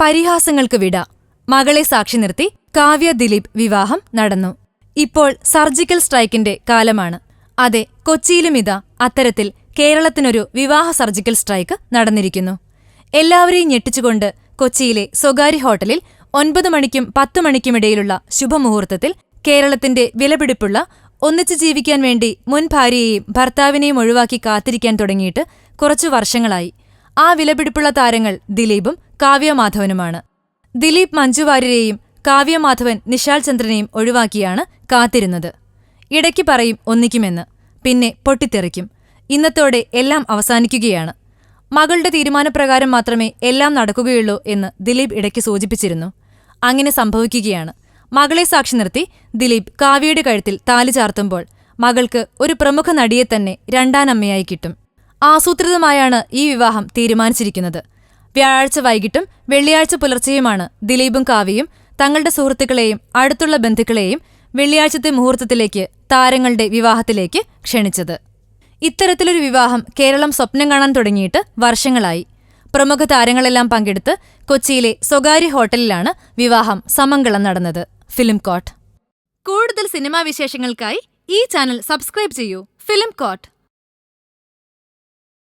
പരിഹാസങ്ങൾക്ക് വിട. മകളെ സാക്ഷി നിർത്തി കാവ്യ ദിലീപ് വിവാഹം നടന്നു. ഇപ്പോൾ സർജിക്കൽ സ്ട്രൈക്കിന്റെ കാലമാണ്. അതെ കൊച്ചിയിലും ഇതാ. അത്തരത്തിൽ കേരളത്തിനൊരു വിവാഹ സർജിക്കൽ സ്ട്രൈക്ക് നടന്നിരിക്കുന്നു. എല്ലാവരെയും ഞെട്ടിച്ചുകൊണ്ട് കൊച്ചിയിലെ സ്വകാര്യ ഹോട്ടലിൽ ഒൻപത് മണിക്കും പത്ത് മണിക്കുമിടയിലുള്ള ശുഭമുഹൂർത്തത്തിൽ കേരളത്തിന്റെ വിലപിടിപ്പുള്ള ഒന്നിച്ചു ജീവിക്കാൻ വേണ്ടി മുൻ ഭാര്യയെയും ഭർത്താവിനെയും ഒഴിവാക്കി കാത്തിരിക്കാൻ തുടങ്ങിയിട്ട് കുറച്ചു വർഷങ്ങളായി. ആ വിലപിടിപ്പുള്ള താരങ്ങൾ ദിലീപും കാവ്യമാധവനുമാണ്. ദിലീപ് മഞ്ജുവാര്യരെയും കാവ്യമാധവൻ നിശാൽ ചന്ദ്രനെയും ഒഴിവാക്കിയാണ് കാത്തിരുന്നത്. ഇടയ്ക്ക് പറയും ഒന്നിക്കുമെന്ന് പിന്നെ പൊട്ടിത്തെറിക്കും. ഇന്നത്തോടെ എല്ലാം അവസാനിക്കുകയാണ്. മകളുടെ തീരുമാനപ്രകാരം മാത്രമേ എല്ലാം നടക്കുകയുള്ളൂ എന്ന് ദിലീപ് ഇടയ്ക്ക് സൂചിപ്പിച്ചിരുന്നു. അങ്ങനെ സംഭവിക്കുകയാണ്. മകളെ സാക്ഷി നിർത്തി ദിലീപ് കാവ്യയുടെ കഴുത്തിൽ താലി ചാർത്തുമ്പോൾ മകൾക്ക് ഒരു പ്രമുഖ നടിയെ തന്നെ രണ്ടാനമ്മയായി കിട്ടും. ആസൂത്രിതമായാണ് ഈ വിവാഹം തീരുമാനിച്ചിരിക്കുന്നത്. വ്യാഴാഴ്ച വൈകിട്ടും വെള്ളിയാഴ്ച പുലർച്ചെയുമാണ് ദിലീപും കാവ്യയും തങ്ങളുടെ സുഹൃത്തുക്കളെയും അടുത്തുള്ള ബന്ധുക്കളെയും വെള്ളിയാഴ്ചത്തെ മുഹൂർത്തത്തിലേക്ക് താരങ്ങളുടെ വിവാഹത്തിലേക്ക് ക്ഷണിച്ചത്. ഇത്തരത്തിലൊരു വിവാഹം കേരളം സ്വപ്നം കാണാൻ തുടങ്ങിയിട്ട് വർഷങ്ങളായി. പ്രമുഖ താരങ്ങളെല്ലാം പങ്കെടുത്ത് കൊച്ചിയിലെ സ്വകാര്യ ഹോട്ടലിലാണ് വിവാഹം സമംഗളം നടന്നത്. Film coat. കൂടുതൽ സിനിമാ വിശേഷങ്ങൾക്കായി ഈ ചാനൽ സബ്സ്ക്രൈബ് ചെയ്യൂ. Film coat.